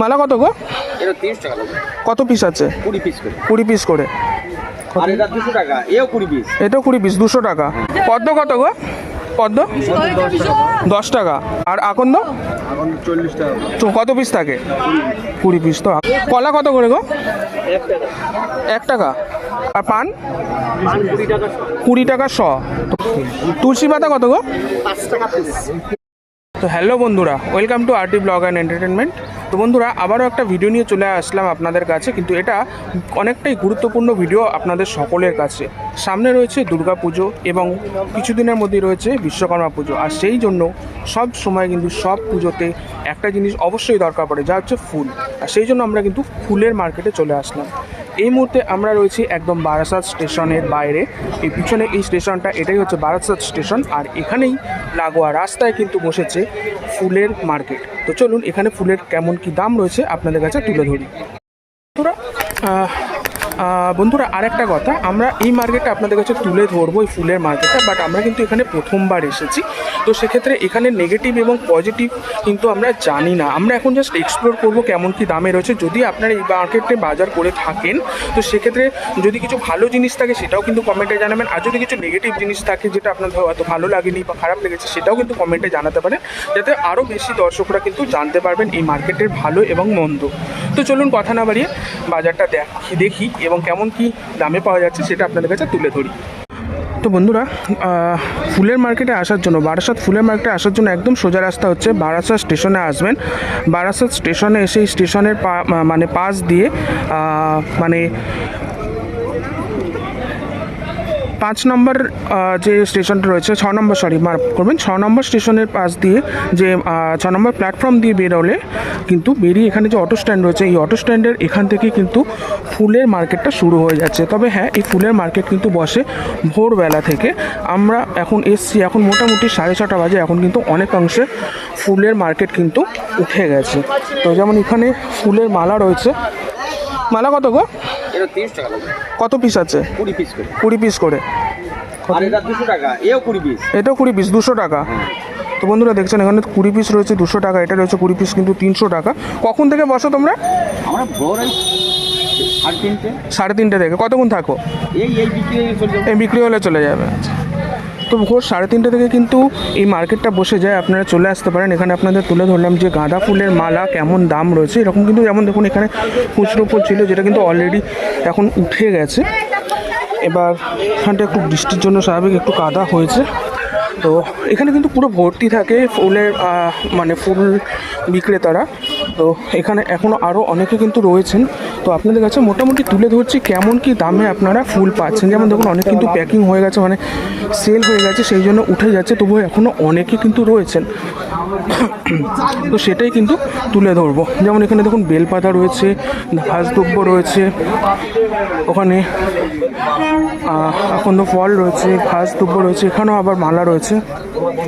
মালা কত গো? এটা তিরিশ টাকা কত পিস আছে? কুড়ি পিস করে। কুড়ি পিস করে। আর এটা দুশো টাকা এও কুড়ি পিস এটাও কুড়ি পিস দুশো টাকা। পদ্ম কত গো? পদ্ম? দশ টাকা। আর আকন্দ? চল্লিশ টাকা। কত পিস থাকে? কুড়ি পিস তো। কলা কত করে গো? এক টাকা। আর পান? কুড়ি টাকা শ। তুলসী পাতা কত গো? পাঁচ টাকা পিস তো হ্যালো বন্ধুরা, welcome to RT blog and entertainment. তো বন্ধুরা, আবারও একটা ভিডিও নিয়ে চলে আসলাম আপনাদের কাছে, কিন্তু এটা অনেকটাই গুরুত্বপূর্ণ ভিডিও আপনাদের সকলের কাছে। সামনে রয়েছে দুর্গা পুজো এবং কিছুদিনের মধ্যে রয়েছে বিশ্বকর্মা পুজো, আর সেই জন্য সব সময় কিন্তু সব পুজোতে একটা জিনিস অবশ্যই দরকার পড়ে, যা হচ্ছে ফুল। আর সেই জন্য আমরা কিন্তু ফুলের মার্কেটে চলে আসলাম। এই মুহূর্তে আমরা রয়েছি একদম বারাসাত স্টেশনের বাইরে। এই পিছনে এই স্টেশনটা, এটাই হচ্ছে বারাসাত স্টেশন। আর এখানেই লাগোয়া রাস্তায় কিন্তু বসেছে ফুলের মার্কেট। তো চলুন, এখানে ফুলের কেমন কি দাম রয়েছে আপনাদের কাছে তুলে ধরি। বন্ধুরা বন্ধুরা, আরেকটা কথা, আমরা এই মার্কেটটা আপনাদের কাছে তুলে ধরবো, এই ফুলের মার্কেটটা বাট আমরা কিন্তু এখানে প্রথমবার এসেছি। তো সেক্ষেত্রে এখানে নেগেটিভ এবং পজিটিভ কিন্তু আমরা জানি না। আমরা এখন জাস্ট এক্সপ্লোর করব কেমন কি দামে রয়েছে। যদি আপনারা এই মার্কেটে বাজার করে থাকেন, তো সেক্ষেত্রে যদি কিছু ভালো জিনিস থাকে, সেটাও কিন্তু কমেন্টে জানাবেন। আর যদি কিছু নেগেটিভ জিনিস থাকে, যেটা আপনার হয়তো ভালো লাগেনি বা খারাপ লেগেছে, সেটাও কিন্তু কমেন্টে জানাতে পারেন, যাতে আরও বেশি দর্শকরা কিন্তু জানতে পারবেন এই মার্কেটের ভালো এবং মন্দ। তো চলুন কথা না বাড়িয়ে বাজারটা দেখি দেখি এবং কেমন কি দামে পাওয়া যাচ্ছে সেটা আপনাদের কাছে তুলে ধরি। তো বন্ধুরা ফুলের মার্কেটে আসার জন্য, বারাসাত ফুলের মার্কেটে আসার জন্য একদম সোজা রাস্তা হচ্ছে বারাসাত স্টেশনে আসবেন। বারাসাত স্টেশনে এসে স্টেশনের পা- মানে পাশ দিয়ে মানে পাঁচ নম্বর যে স্টেশনটা রয়েছে, ছ নম্বর সরি মার্ক করবেন, ছ নম্বর স্টেশনের পাশ দিয়ে যে ছ নম্বর প্ল্যাটফর্ম দিয়ে বেরোলে কিন্তু বেরিয়ে এখানে যে অটো স্ট্যান্ড রয়েছে, এই অটো স্ট্যান্ডের এখান থেকে কিন্তু ফুলের মার্কেটটা শুরু হয়ে যাচ্ছে। তবে হ্যাঁ এই ফুলের মার্কেট কিন্তু বসে ভোরবেলা থেকে। আমরা এখন এসছি, এখন মোটামুটি সাড়ে ছটা বাজে, এখন কিন্তু অনেকাংশে ফুলের মার্কেট কিন্তু উঠে গেছে। তো যেমন এখানে ফুলের মালা রয়েছে মালা কত গো? কত পিস আছে? কুড়ি পিস করে। কুড়ি পিস করে। এটাও কুড়ি পিস দুশো টাকা। তো বন্ধুরা দেখছেন এখানে কুড়ি পিস রয়েছে দুশো টাকা। এটা রয়েছে কুড়ি পিস কিন্তু তিনশো টাকা। কখন থেকে বসো তোমরা? সাড়ে তিনটে। থেকে। কতক্ষণ থাকো? এই এই বিক্রি হয়ে এই বিক্রি হলে চলে যাবে। আচ্ছা। তো ভোর সাড়ে তিনটে থেকে কিন্তু এই মার্কেটটা বসে যায়, আপনারা চলে আসতে পারেন। এখানে আপনাদের তুলে ধরলাম যে গাঁদা ফুলের মালা কেমন দাম রয়েছে। এরকম কিন্তু যেমন দেখুন, এখানে খুচরো ফুল ছিল, যেটা কিন্তু অলরেডি এখন উঠে গেছে। এবার এখানটা একটু বৃষ্টির জন্য স্বাভাবিক, একটু কাদা হয়েছে। তো এখানে কিন্তু পুরো ভর্তি থাকে ফুলের মানে ফুল বিক্রেতারা। তো এখানে এখনও আরও অনেকে কিন্তু রয়েছেন। তো আপনাদের কাছে মোটামুটি তুলে ধরছি কেমন কি দামে আপনারা ফুল পাচ্ছেন। যেমন দেখুন অনেক কিন্তু প্যাকিং হয়ে গেছে মানে সেল হয়ে গেছে সেই জন্য উঠে যাচ্ছে তবুও এখনও অনেকে কিন্তু রয়েছেন। তো সেটাই কিন্তু তুলে ধরবো। যেমন এখানে দেখুন বেলপাতা রয়েছে ঘাসদ্রব্য রয়েছে, ওখানে এখন তো ফল রয়েছে ঘাস দুব্য রয়েছে, এখানেও আবার মালা রয়েছে।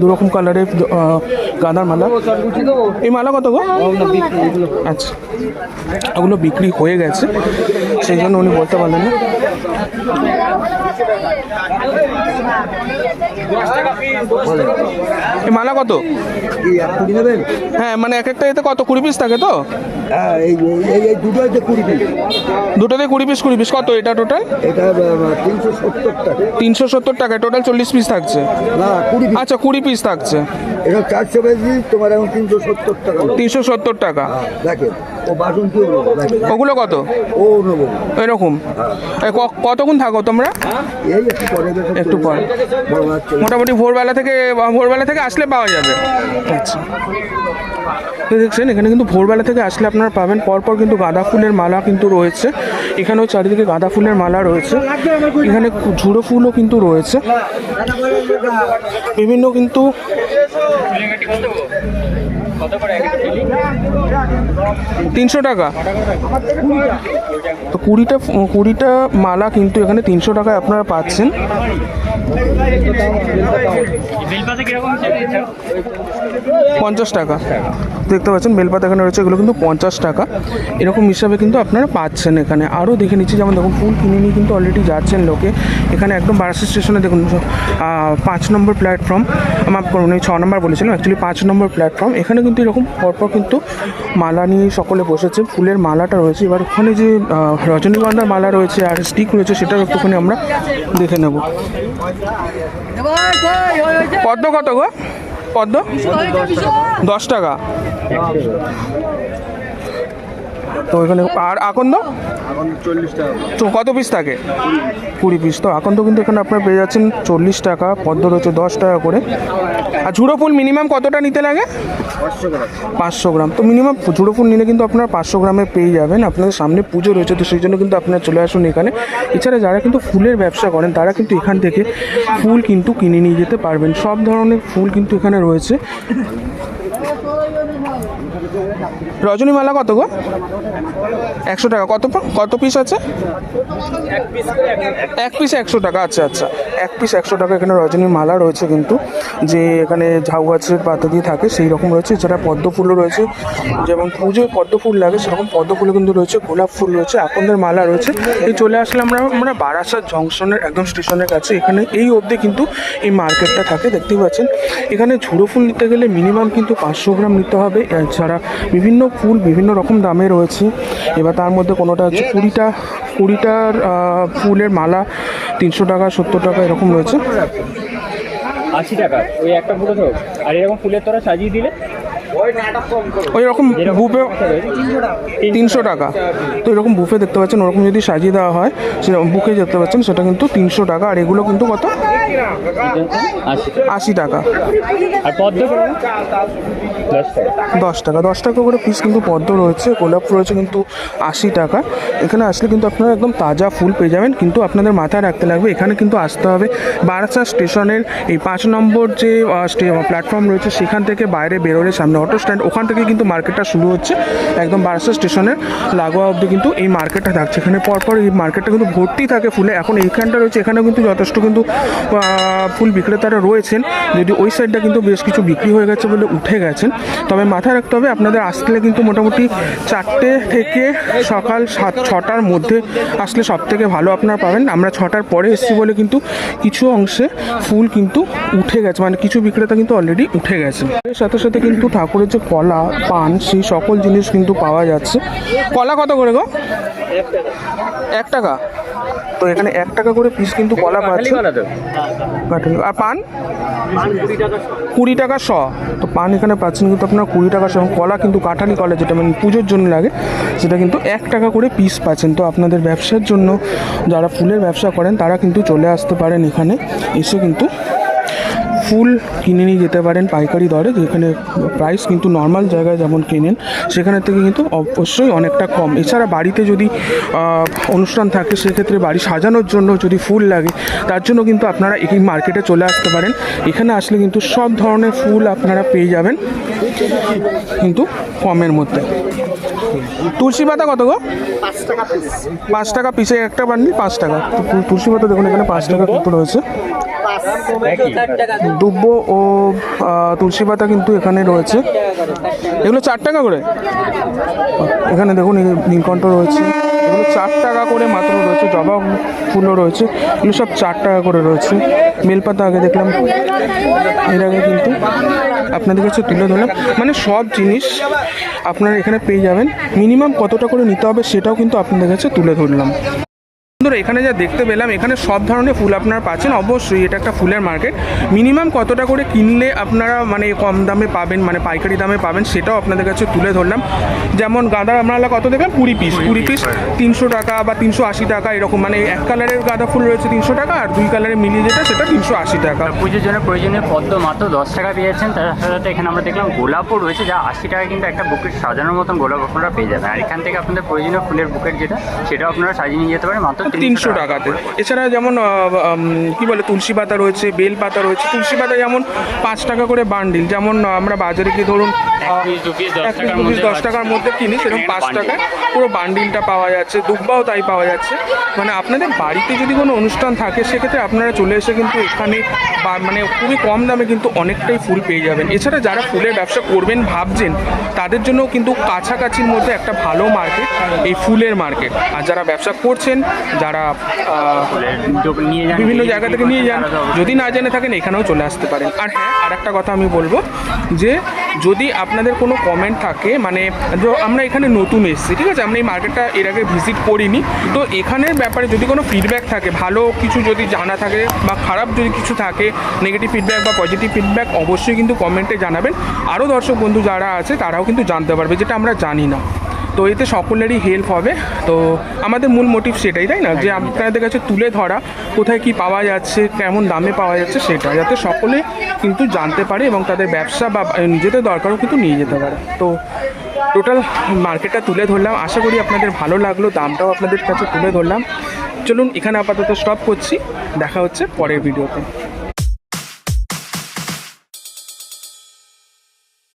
দু রকম কালারের গাঁদার মালা। এই মালা কত গো? আচ্ছা ওগুলো বিক্রি হয়ে গেছে, সেই জন্য উনি বলতে পারলেন না। এই মালা কত? নেবেন হ্যাঁ মানে এক একটা এতে কত? কুড়ি পিস থাকে তো? হ্যাঁ এই এই এই দুটো হচ্ছে কুড়ি পিস দুটোতে কুড়ি পিস কুড়ি পিস কত এটা টোটাল এটা তিনশো সত্তর টাকা। তিনশো সত্তর টাকা। টোটাল চল্লিশ পিস থাকছে। না কুড়ি আচ্ছা কুড়ি পিস থাকছে। এটা চারশো কেজি তোমার এখন তিনশো সত্তর টাকা তিনশো সত্তর টাকা? হ্যাঁ, দেখেন ও ওগুলো কত? ও নেব। এরকম? কতক্ষণ থাকো তোমরা? এই একটু পরে একটু পরে। মোটামুটি ভোরবেলা থেকে ভোরবেলা থেকে আসলে পাওয়া যাবে। আচ্ছা। দেখছেন এখানে কিন্তু ভোরবেলা থেকে আসলে আপনারা পাবেন। পরপর কিন্তু গাঁদা ফুলের মালা কিন্তু রয়েছে। এখানেও চারিদিকে গাঁদা ফুলের মালা রয়েছে। এখানে ঝুড়ো ফুলও কিন্তু রয়েছে। বিভিন্ন কিন্তু তিনশো টাকা। তো কুড়িটা কুড়িটা মালা কিন্তু এখানে তিনশো টাকায় আপনারা পাচ্ছেন। পঞ্চাশ টাকা। দেখতে পাচ্ছেন বেলপাতা এখানে রয়েছে এগুলো কিন্তু পঞ্চাশ টাকা। এরকম হিসাবে কিন্তু আপনারা পাচ্ছেন এখানে। আরও দেখে নিচ্ছি যেমন দেখুন ফুল কিনে নিয়ে কিন্তু অলরেডি যাচ্ছেন লোকে। এখানে একদম বারাসি স্টেশনে দেখুন পাঁচ নম্বর প্ল্যাটফর্ম মাফ করুন আমি ছ নম্বর বলেছিলাম অ্যাকচুয়ালি পাঁচ নম্বর প্ল্যাটফর্ম এখানে কিন্তু এরকম পরপর কিন্তু মালা নিয়ে সকলে বসেছে ফুলের মালাটা রয়েছে। এবার ওখানে যে রজনীগন্ধার মালা রয়েছে আর স্টিক রয়েছে সেটাও একটুখানি আমরা দেখে নেব। পদ্ম কত গো? পদ্ম? দশ টাকা। তো এখানে আর আকন্দ? তো কত পিস থাকে? কুড়ি পিস তো আকন্দ কিন্তু এখানে আপনারা পেয়ে যাচ্ছেন চল্লিশ টাকা পদ্ম রয়েছে দশ টাকা করে। আর ঝুড়ো ফুল মিনিমাম কতটা নিতে লাগে? পাঁচশো গ্রাম। তো মিনিমাম ঝুড়ো ফুল নিলে কিন্তু আপনারা পাঁচশো গ্রামে পেয়ে যাবেন। আপনাদের সামনে পুজো রয়েছে তো সেই জন্য কিন্তু আপনারা চলে আসুন এখানে। এছাড়া যারা কিন্তু ফুলের ব্যবসা করেন তারা কিন্তু এখান থেকে ফুল কিন্তু কিনে নিয়ে যেতে পারবেন। সব ধরনের ফুল কিন্তু এখানে রয়েছে। রজনীমালা কত গো? একশো টাকা। কত কত পিস আছে? এক পিস একশো টাকা। আচ্ছা আচ্ছা। এক পিস একশো টাকা এখানে রজনী মালা রয়েছে কিন্তু। যে এখানে ঝাউ গাছের পাতা দিয়ে থাকে, সেই রকম রয়েছে। এছাড়া পদ্ম ফুলও রয়েছে। যেমন পুজোয় পদ্ম ফুল লাগে, সেরকম পদ্ম ফুলও কিন্তু রয়েছে, গোলাপ ফুল রয়েছে, আকন্দের মালা রয়েছে। এই চলে আসলে আমরা আমরা বারাসাত জংশনের একদম স্টেশনের কাছে। এখানে এই অবধি কিন্তু এই মার্কেটটা থাকে, দেখতেই পাচ্ছেন। এখানে ঝুড়ো ফুল নিতে গেলে মিনিমাম কিন্তু পাঁচশো গ্রাম নিতে হবে। এছাড়া বিভিন্ন ফুল বিভিন্ন রকম দামে রয়েছে। এবার তার মধ্যে কোনোটা হচ্ছে কুড়িটা কুড়িটার ফুলের মালা তিনশো টাকা সত্তর টাকা এরকম রয়েছে। আশি টাকা। ওই একটা পুরো তো আর এরকম ফুলের তোরা সাজিয়ে দিলে? ওই রকম বুফে তিনশো টাকা। তো এরকম বুফে দেখতে পাচ্ছেন ওরকম যদি সাজিয়ে দেওয়া হয় সেরকম বুকে দেখতে পাচ্ছেন সেটা কিন্তু তিনশো টাকা। আর এগুলো কিন্তু কত? আশি টাকা। আর পদ্ম দশ টাকা। দশ টাকা। করে পিস কিন্তু পদ্ম রয়েছে, গোলাপ রয়েছে কিন্তু আশি টাকা। এখানে আসলে কিন্তু আপনারা একদম তাজা ফুল পেয়ে যাবেন, কিন্তু আপনাদের মাথায় রাখতে লাগবে, এখানে কিন্তু আসতে হবে বারাসা স্টেশনের এই পাঁচ নম্বর যে প্ল্যাটফর্ম রয়েছে, সেখান থেকে বাইরে বেরোলে সামনে অটো স্ট্যান্ড ওখান থেকে কিন্তু মার্কেটটা শুরু হচ্ছে। একদম বারাসা স্টেশনের লাগোয়া অবধি কিন্তু এই মার্কেটটা থাকছে। এখানে পরপর এই মার্কেটটা কিন্তু ভর্তি থাকে ফুলে। এখন এইখানটা রয়েছে এখানে কিন্তু যথেষ্ট কিন্তু ফুল বিক্রেতারা রয়েছেন। যদি ওই সাইডটা কিন্তু বেশ কিছু বিক্রি হয়ে গেছে বলে উঠে গেছেন তবে মাথায় রাখতে হবে, আপনাদের আসলে কিন্তু মোটামুটি চারটে থেকে সকাল সাত, ছটার মধ্যে আসলে সব থেকে ভালো আপনারা পাবেন। আমরা ছটার পরে এসেছি বলে কিন্তু কিছু অংশে ফুল কিন্তু উঠে গেছে মানে কিছু বিক্রেতা কিন্তু অলরেডি উঠে গেছে। এর সাথে সাথে কিন্তু ঠাকুরের যে কলা, পান, সেই সকল জিনিস কিন্তু পাওয়া যাচ্ছে। কলা কত করে গো? এক টাকা। তো এখানে এক টাকা করে পিস কিন্তু কলা পাচ্ছি। আর পান? কুড়ি টাকা শ। তো পান এখানে পাচ্ছেন কিন্তু আপনার কুড়ি টাকা শ। কলা কিন্তু কাঁঠালি কলা যেটা মানে পুজোর জন্য লাগে সেটা কিন্তু এক টাকা করে পিস পাচ্ছেন। তো আপনাদের ব্যবসার জন্য যারা ফুলের ব্যবসা করেন তারা কিন্তু চলে আসতে পারেন এখানে। এসে কিন্তু ফুল কিনে নিয়ে যেতে পারেন পাইকারি দরে যেখানে প্রাইস কিন্তু নর্মাল জায়গায় যেমন কেনেন সেখানে থেকে কিন্তু অবশ্যই অনেকটা কম। এছাড়া বাড়িতে যদি অনুষ্ঠান থাকে সেক্ষেত্রে বাড়ি সাজানোর জন্য যদি ফুল লাগে তার জন্য কিন্তু আপনারা এই মার্কেটে চলে আসতে পারেন। এখানে আসলে কিন্তু সব ধরনের ফুল আপনারা পেয়ে যাবেন কিন্তু কমের মধ্যে। তুলসী পাতা কত গো? পাঁচ টাকা পিসে একটা বান্ডিল পাঁচ টাকা। তুলসী পাতা দেখুন এখানে পাঁচ টাকা কিন্তু রয়েছে। দুব্ব ও তুলসী পাতা কিন্তু এখানে রয়েছে। এগুলো চার টাকা করে? এখানে দেখুন নীলকণ্ঠ রয়েছে। এগুলো চার টাকা করে মাত্র রয়েছে জবা ফুলও রয়েছে। এগুলো সব চার টাকা করে রয়েছে। বেলপাতা আগে দেখলাম। এর আগে কিন্তু আপনাদের কাছে তুলে ধরলাম। মানে সব জিনিস আপনারা এখানে পেয়ে যাবেন। মিনিমাম কতটা করে নিতে হবে সেটাও কিন্তু আপনাদের কাছে তুলে ধরলাম। বন্ধুরা, এখানে যা দেখতে পেলাম, এখানে সব ধরনের ফুল আপনারা পাচ্ছেন। অবশ্যই এটা একটা ফুলের মার্কেট। মিনিমাম কতটা করে কিনলে আপনারা মানে কম দামে পাবেন মানে পাইকারি দামে পাবেন, সেটাও আপনাদের কাছে তুলে ধরলাম। যেমন গাঁদা আমরা কত দেখলাম? কুড়ি পিস কুড়ি পিস তিনশো টাকা বা তিনশো আশি টাকা এরকম। মানে এক কালারের গাঁদা ফুল রয়েছে তিনশো টাকা, আর দুই কালারের মিলিয়ে যেটা, সেটা তিনশো আশি টাকা। পুজোর জন্য প্রয়োজনীয় পদ্ম মাত্র দশ টাকা পেয়েছেন। তার সাথে এখানে আমরা দেখলাম গোলাপও রয়েছে, যা আশি টাকা কিন্তু একটা বুকেট সাজানোর মতন গোলাপ আপনারা পেয়ে যাবেন। আর এখান থেকে আপনাদের প্রয়োজনীয় ফুলের বুকেট যেটা, সেটাও আপনারা সাজিয়ে নিয়ে যেতে পারেন। মাত্র তিনশো টাকাতে। এছাড়া যেমন কি বলে তুলসী পাতা রয়েছে বেল পাতা রয়েছে তুলসী পাতা যেমন পাঁচ টাকা করে বান্ডিল যেমন আমরা বাজারে গিয়ে ধরুন এক পিস দশ টাকার মধ্যে কিনি সেরকম পাঁচ bundle। টাকায় পুরো বান্ডিলটা পাওয়া যাচ্ছে দুব্বাও তাই পাওয়া যাচ্ছে। মানে আপনাদের বাড়িতে যদি কোনো অনুষ্ঠান থাকে সেক্ষেত্রে আপনারা চলে এসে কিন্তু এখানে বা- মানে খুবই কম দামে কিন্তু অনেকটাই ফুল পেয়ে যাবেন। এছাড়া যারা ফুলের ব্যবসা করবেন ভাবছেন তাদের জন্য কিন্তু কাছাকাছির মধ্যে একটা ভালো মার্কেট এই ফুলের মার্কেট আর যারা ব্যবসা করছেন যারা বিভিন্ন জায়গা থেকে নিয়ে যান যদি না জেনে থাকেন এখানেও চলে আসতে পারেন। আর হ্যাঁ আর একটা কথা আমি বলব যে যদি আপনাদের কোনো কমেন্ট থাকে মানে আমরা এখানে নতুন এসেছি ঠিক আছে? আমরা এই মার্কেটটা এর আগে ভিজিট করিনি। তো এখানের ব্যাপারে যদি কোনো ফিডব্যাক থাকে ভালো কিছু যদি জানা থাকে বা খারাপ যদি কিছু থাকে নেগেটিভ ফিডব্যাক বা পজিটিভ ফিডব্যাক অবশ্যই কিন্তু কমেন্টে জানাবেন। আরও দর্শক বন্ধু যারা আছে তারাও কিন্তু জানতে পারবে যেটা আমরা জানি না। তো এতে সকলেরই হেল্প হবে। তো আমাদের মূল মোটিভ সেটাই তাই না? যে আপনাদের কাছে তুলে ধরা কোথায় কি পাওয়া যাচ্ছে কেমন দামে পাওয়া যাচ্ছে সেটা যাতে সকলে কিন্তু জানতে পারে এবং তাদের ব্যবসা বা নিজেদের দরকারও কিন্তু নিয়ে যেতে পারে। তো টোটাল মার্কেটটা তুলে ধরলাম। আশা করি আপনাদের ভালো লাগল দামটাও আপনাদের কাছে তুলে ধরলাম। চলুন এখানে আপাতত স্টপ করছি। দেখা হচ্ছে পরের ভিডিওতে